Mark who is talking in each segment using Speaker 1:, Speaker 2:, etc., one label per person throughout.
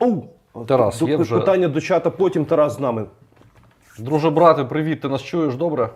Speaker 1: Оу!
Speaker 2: Тарас,
Speaker 1: До-
Speaker 2: є вже?
Speaker 1: Питання до чата, потім Тарас з нами.
Speaker 2: Друже, брате, привіт, ти нас чуєш добре?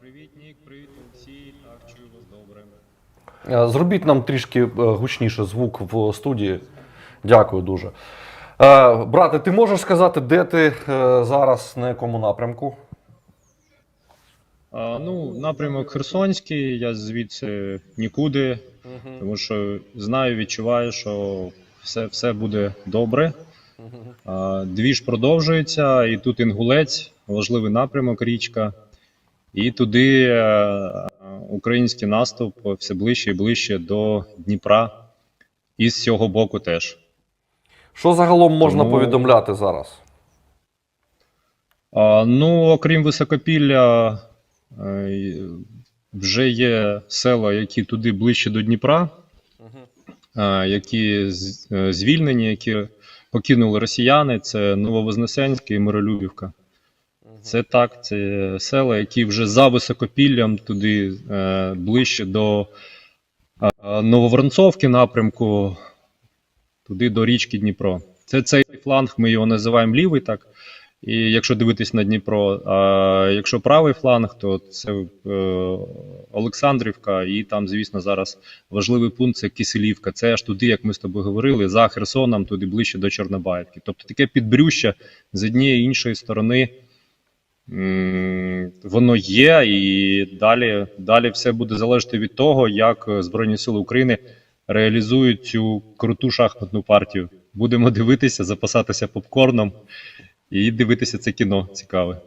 Speaker 3: Привіт, Нік, привіт, Олексій. Так, чую вас добре.
Speaker 2: Е, Зробіть нам трішки е, гучніше звук в студії. Дякую дуже. Е, Брате, ти можеш сказати, де ти зараз, на якому напрямку?
Speaker 3: А, ну, напрямок Херсонський, я звідси нікуди, тому що знаю, відчуваю, що все, все буде добре. Двіж продовжується, і тут Інгулець, важливий напрямок, річка. І туди е, український наступ все ближче і ближче до Дніпра. І з цього боку теж.
Speaker 2: Що загалом можна
Speaker 3: Тому-
Speaker 2: повідомляти зараз?
Speaker 3: А, ну, окрім високопілля, е, вже є села, які туди ближче до Дніпра, е, які е, звільнені, які покинули росіяни. Це Нововознесенське і Миролюбівка. Це так, це села, які вже за високопіллям туди е, ближче до е, Нововоронцовки напрямку, туди до річки Дніпро. Це цей фланг, ми його називаємо лівий, так. І якщо дивитись на Дніпро, а якщо правий фланг, то це е, Олександрівка, і там, звісно, зараз важливий пункт це Киселівка. Це аж туди, як ми з тобою говорили, за Херсоном, туди ближче до Чорнобаївки. Тобто таке підбрюща з однієї іншої сторони. Воно є, і далі, далі все буде залежати від того, як Збройні Сили України реалізують цю круту шахматну партію. Будемо дивитися, запасатися попкорном і дивитися це кіно цікаве.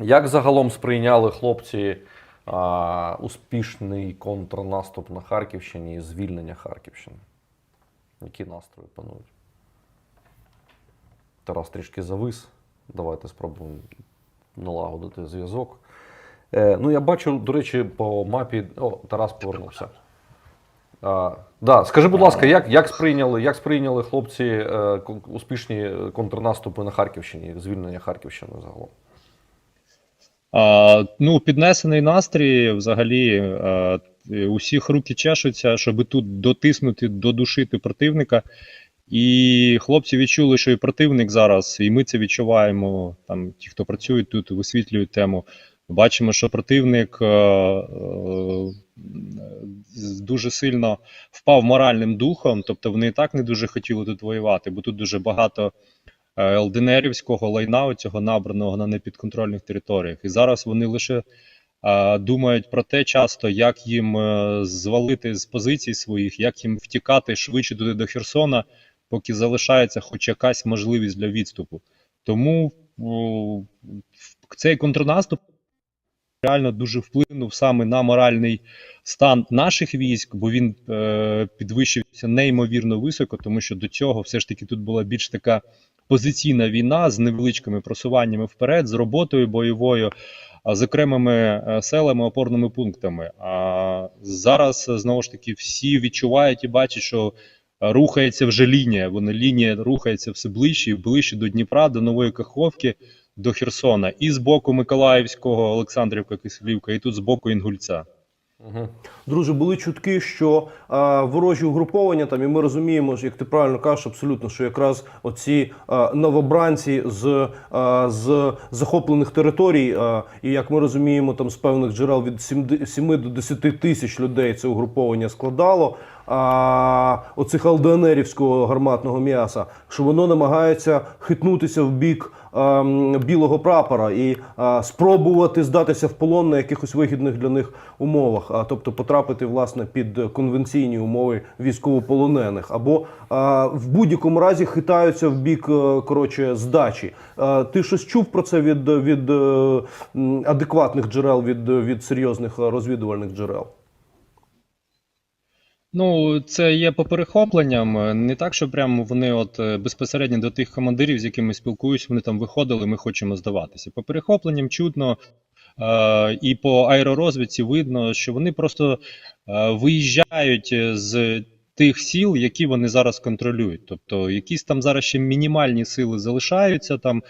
Speaker 2: Як загалом сприйняли хлопці а, успішний контрнаступ на Харківщині і звільнення Харківщини? Які настрої панують? Тарас трішки завис. Давайте спробуємо налагодити зв'язок. Е, ну, я бачу, до речі, по мапі. О, Тарас повернувся. А, да, скажи, будь ласка, як, як, сприйняли, як сприйняли хлопці е, успішні контрнаступи на Харківщині, звільнення Харківщини загалом?
Speaker 3: А, ну, піднесений настрій взагалі а, усіх руки чешуться, щоб тут дотиснути, додушити противника. І хлопці відчули, що і противник зараз, і ми це відчуваємо. Там ті, хто працюють тут, висвітлюють тему. Бачимо, що противник е, е, дуже сильно впав моральним духом, тобто вони і так не дуже хотіли тут воювати, бо тут дуже багато е, ЛДНРівського лайна, цього набраного на непідконтрольних територіях. І зараз вони лише думають про те часто, як їм звалити з позицій своїх, як їм втікати швидше туди до Херсона, поки залишається хоч якась можливість для відступу. Тому цей контрнаступ реально дуже вплинув саме на моральний стан наших військ, бо він е, підвищився неймовірно високо, тому що до цього все ж таки тут була більш така позиційна війна з невеличкими просуваннями вперед, з роботою бойовою, з окремими е, селами, опорними пунктами. А зараз е, знову ж таки всі відчувають і бачать, що рухається вже лінія. Вона лінія рухається все ближче і ближче до Дніпра, до Нової Каховки, до Херсона, і з боку Миколаївського, Олександрівка, Киселівка, і тут з боку Інгульця.
Speaker 2: Угу.
Speaker 1: Друже, були чутки, що а, ворожі угруповання там, і ми розуміємо, як ти правильно кажеш, абсолютно, що якраз оці а, новобранці з, а, з захоплених територій, а, і як ми розуміємо, там з певних джерел від 7, 7 до 10 тисяч людей це угруповання складало. А оцих ЛДНРівського гарматного м'яса, що воно намагається хитнутися в бік а, білого прапора і а, спробувати здатися в полон на якихось вигідних для них умовах, а тобто потрапити власне під конвенційні умови військовополонених, або а, в будь-якому разі хитаються в бік е, коротше здачі. А, ти щось чув про це від, від е, адекватних джерел, від, від серйозних е, розвідувальних джерел?
Speaker 3: Ну, це є по перехопленням. Не так, що прямо вони от е, безпосередньо до тих командирів, з якими спілкуюсь, вони там виходили, ми хочемо здаватися. По перехопленням чутно е, і по аеророзвідці видно, що вони просто е, виїжджають з тих сіл, які вони зараз контролюють. Тобто якісь там зараз ще мінімальні сили залишаються, там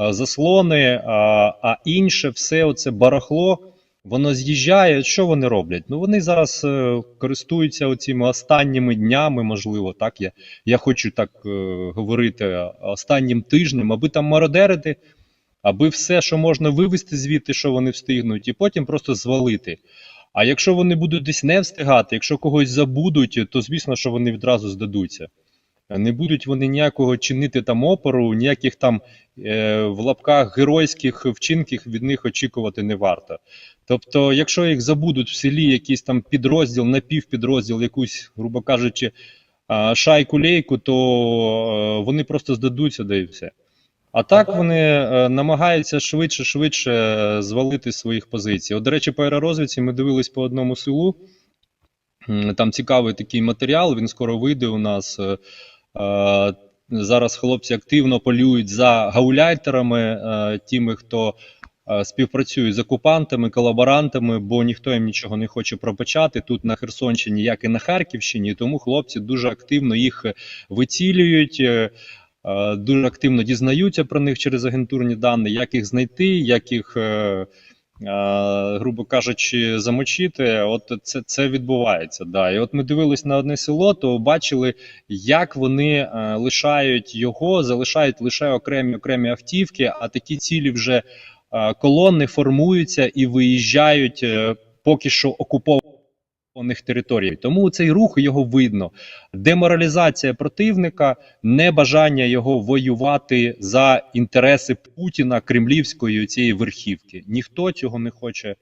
Speaker 3: е, заслони, а, а інше все оце барахло. Воно з'їжджає. Що вони роблять? Ну вони зараз е, користуються оціми останніми днями, можливо, так я, я хочу так е, говорити останнім тижнем, аби там мародерити, аби все, що можна вивести звідти, що вони встигнуть, і потім просто звалити. А якщо вони будуть десь не встигати, якщо когось забудуть, то звісно, що вони відразу здадуться. Не будуть вони ніякого чинити там опору, ніяких там е, в лапках геройських вчинків від них очікувати не варто. Тобто, якщо їх забудуть в селі якийсь там підрозділ, напівпідрозділ, якусь, грубо кажучи, шайку-лейку, то е, вони просто здадуться, да і все. А так вони е, намагаються швидше швидше е, звалити своїх позицій. От, до речі, по аеророзвідці ми дивились по одному селу. Там цікавий такий матеріал, він скоро вийде у нас. Е, Зараз хлопці активно полюють за гауляйтерами, е, тими, хто е, співпрацює з окупантами, колаборантами, бо ніхто їм нічого не хоче пробачати тут на Херсонщині, як і на Харківщині. Тому хлопці дуже активно їх вицілюють. Дуже активно дізнаються про них через агентурні дані, як їх знайти, як їх, грубо кажучи, замочити. От це, це відбувається. Да. І от ми дивились на одне село, то бачили, як вони е, лишають його, залишають лише окремі окремі автівки, а такі цілі вже е, колони формуються і виїжджають е, поки що окупованих територій. Тому цей рух його видно. Деморалізація противника, небажання його воювати за інтереси Путіна, кремлівської цієї верхівки. Ніхто цього не хоче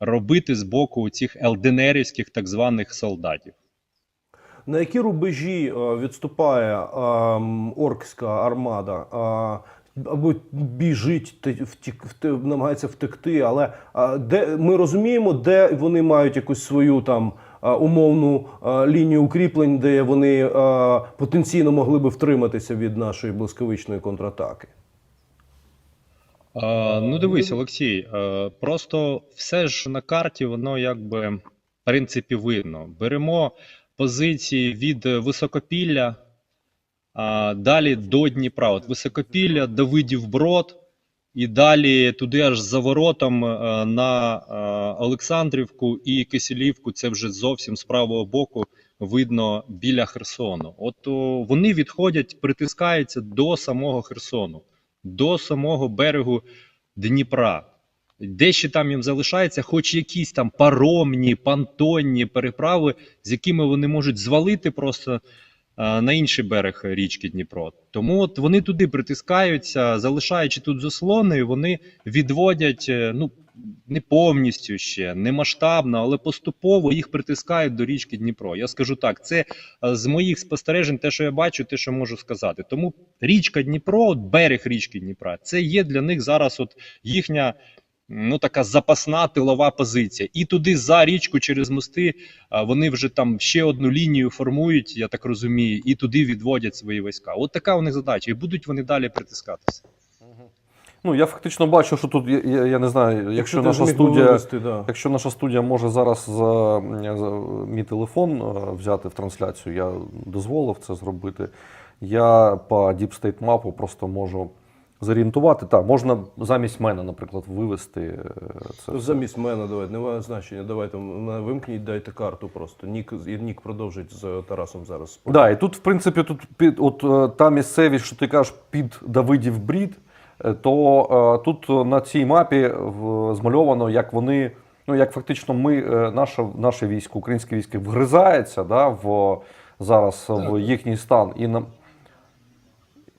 Speaker 3: робити з боку цих ЛДНРівських так званих солдатів.
Speaker 1: На які рубежі е, відступає е, оркська армада? Або біжить, втік, намагається втекти, але де ми розуміємо, де вони мають якусь свою там умовну лінію укріплень, де вони потенційно могли би втриматися від нашої блискавичної контратаки.
Speaker 3: А, ну, дивись, Олексій, просто все ж на карті, воно якби в принципі видно. Беремо позиції від Високопілля, далі до Дніпра. От Високопілля, Давидів Брод, і далі туди аж за воротом е, на е, Олександрівку і Киселівку. Це вже зовсім з правого боку видно біля Херсону. От вони відходять, притискаються до самого Херсону до самого берегу Дніпра. Де ще там їм залишається, хоч якісь там паромні, понтонні переправи, з якими вони можуть звалити просто на інший берег річки Дніпро. Тому от вони туди притискаються, залишаючи тут заслони, вони відводять, е, ну не повністю ще, не масштабно, але поступово їх притискають до річки Дніпро. Я скажу так, це е, з моїх спостережень, те, що я бачу, те, що можу сказати. Тому річка Дніпро, от берег річки Дніпра, це є для них зараз от їхня. Ну, така запасна тилова позиція. І туди за річку через мости вони вже там ще одну лінію формують, я так розумію, і туди відводять свої війська. От така у них задача, і будуть вони далі притискатися.
Speaker 2: Ну, я фактично бачу, що тут, я, я, не знаю, якщо
Speaker 1: ти
Speaker 2: наша студія.
Speaker 1: вивести, да.
Speaker 2: Якщо наша студія може зараз за, за мій телефон е, взяти в трансляцію, я дозволив це зробити. Я по Deep State мапу просто можу зорієнтувати. Так, можна замість мене, наприклад, вивести е, це. все.
Speaker 1: Замість мене давайте, немає значення. Давайте вимкніть, дайте карту просто. Нік, і Нік продовжить з Тарасом зараз.
Speaker 2: Да, і тут, в принципі, тут під от е, та місцевість, що ти кажеш, під Давидів брід, е, то е, тут на цій мапі змальовано, як вони, ну як фактично ми, наше, наше військо, українське військо вгризається да, в, зараз в їхній стан і, нам,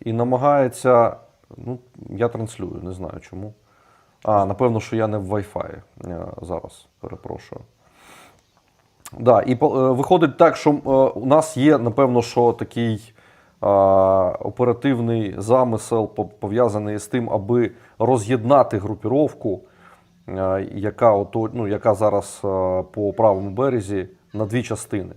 Speaker 2: і намагається. Ну, я транслюю, не знаю чому. А, напевно, що я не в Wi-Fi е, зараз, перепрошую. Да, і е, виходить так, що е, у нас є, напевно, що такий оперативний замисел пов'язаний з тим, аби роз'єднати групіровку, яка, ото, ну, яка зараз по правому березі на дві частини.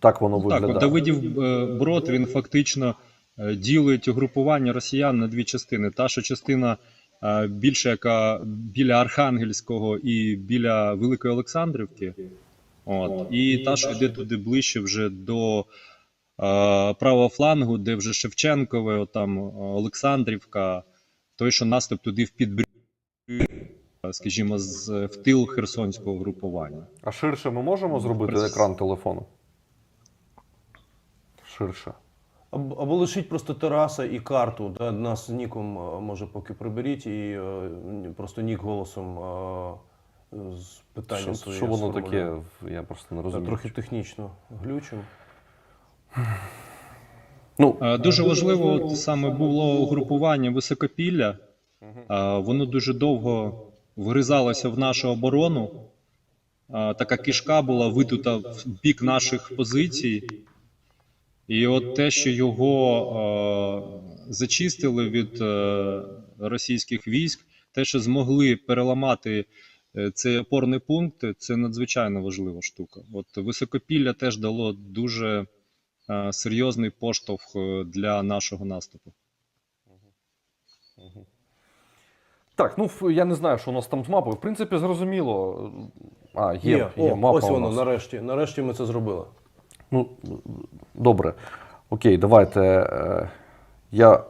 Speaker 2: Так воно
Speaker 3: Так,
Speaker 2: виглядає.
Speaker 3: от Давидів Брод він фактично ділить угрупування росіян на дві частини. Та, що частина е, більше яка біля Архангельського і біля Великої Олександрівки. От, і та, що йде туди ближче вже до е, правого флангу, де вже Шевченкове, от там е, Олександрівка, той, що наступ туди в підбрі. скажімо, з в тил херсонського групування.
Speaker 2: А ширше ми можемо зробити
Speaker 3: Прис-
Speaker 2: екран телефону? Ширше.
Speaker 1: Або, лишіть просто Тараса і карту, да, нас з Ніком може поки приберіть і е, просто Нік голосом е, з питання
Speaker 2: Що,
Speaker 1: своє
Speaker 2: що воно
Speaker 1: сформулює.
Speaker 2: таке? Я просто не розумію.
Speaker 1: Трохи технічно глючим.
Speaker 2: Ну,
Speaker 3: Е, Дуже важливо от саме було угрупування високопілля. Е, Воно дуже довго вгризалося в нашу оборону. Е, Така кишка була видута в бік наших позицій. І от те, що його е, зачистили від е, російських військ, те, що змогли переламати е, цей опорний пункт, це надзвичайно важлива штука. От високопілля теж дало дуже е, серйозний поштовх е, для нашого наступу.
Speaker 2: так, ну я не знаю, що у нас там з мапою. В принципі, зрозуміло. А, є, є,
Speaker 1: О,
Speaker 2: мапа
Speaker 1: ось
Speaker 2: у
Speaker 1: воно,
Speaker 2: нас.
Speaker 1: нарешті. Нарешті ми це зробили.
Speaker 2: Ну, добре. Окей, давайте е, я е,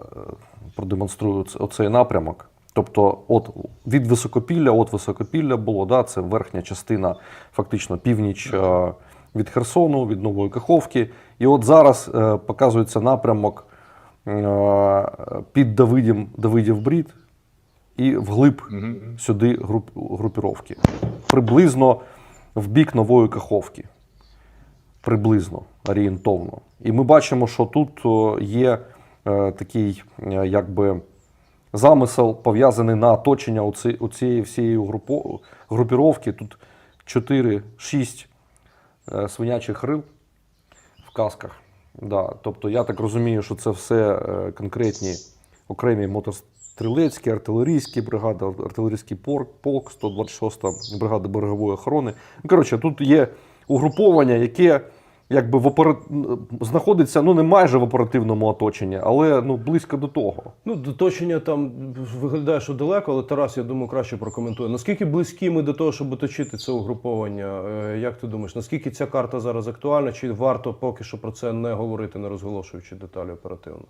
Speaker 2: продемонструю оцей напрямок. Тобто, от від високопілля, от високопілля було, да, це верхня частина, фактично північ е, від Херсону, від Нової Каховки. І от зараз е, показується напрямок е, під Давидів, Давидів Брід і вглиб сюди груп, групіровки. Приблизно в бік Нової Каховки приблизно орієнтовно. І ми бачимо, що тут є е, такий е, якби замисел пов'язаний на оточення оці, оцієї всієї групо, групіровки. Тут 4-6 е, свинячих рил в касках. Да. Тобто я так розумію, що це все конкретні окремі мотострілецькі, артилерійські бригади, артилерійський полк, 126-та бригада берегової охорони. Ну, коротше, тут є угруповання, яке якби в опера... знаходиться ну не майже в оперативному оточенні, але ну близько до того.
Speaker 1: Ну, доточення там виглядає, що далеко, але Тарас, я думаю, краще прокоментує. Наскільки близькі ми до того, щоб оточити це угруповання? Е, Як ти думаєш, наскільки ця карта зараз актуальна, чи варто поки що про це не говорити, не розголошуючи деталі оперативно?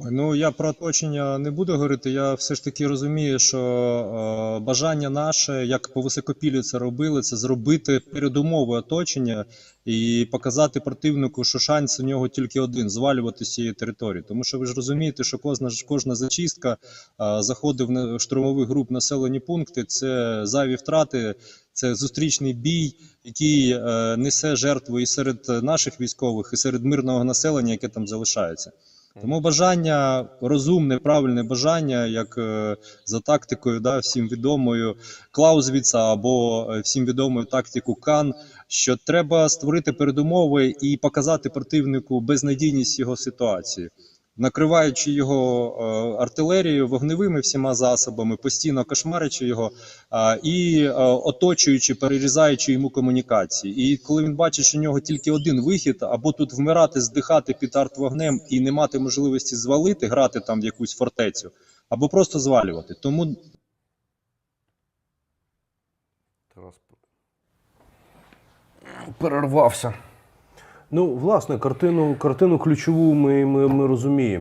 Speaker 3: Ну, я про оточення не буду говорити. Я все ж таки розумію, що е, бажання наше, як по високопіллю це робили, це зробити передумови оточення і показати противнику, що шанс у нього тільки один звалювати з цієї території. Тому що ви ж розумієте, що кожна кожна зачистка е, заходив на штурмових груп населені пункти, це зайві втрати, це зустрічний бій, який е, несе жертву і серед наших військових, і серед мирного населення, яке там залишається. Тому бажання розумне, правильне бажання, як е, за тактикою, да, всім відомою Клаузвіца або е, всім відомою тактику Кан, що треба створити передумови і показати противнику безнадійність його ситуації, накриваючи його е, артилерією, вогневими всіма засобами, постійно кошмарячи його е, і е, оточуючи, перерізаючи йому комунікації. І коли він бачить, що у нього тільки один вихід, або тут вмирати, здихати під артвогнем і не мати можливості звалити, грати там в якусь фортецю, або просто звалювати. Тому
Speaker 2: перервався.
Speaker 1: Ну, власне, картину, картину ключову ми, ми, ми розуміємо.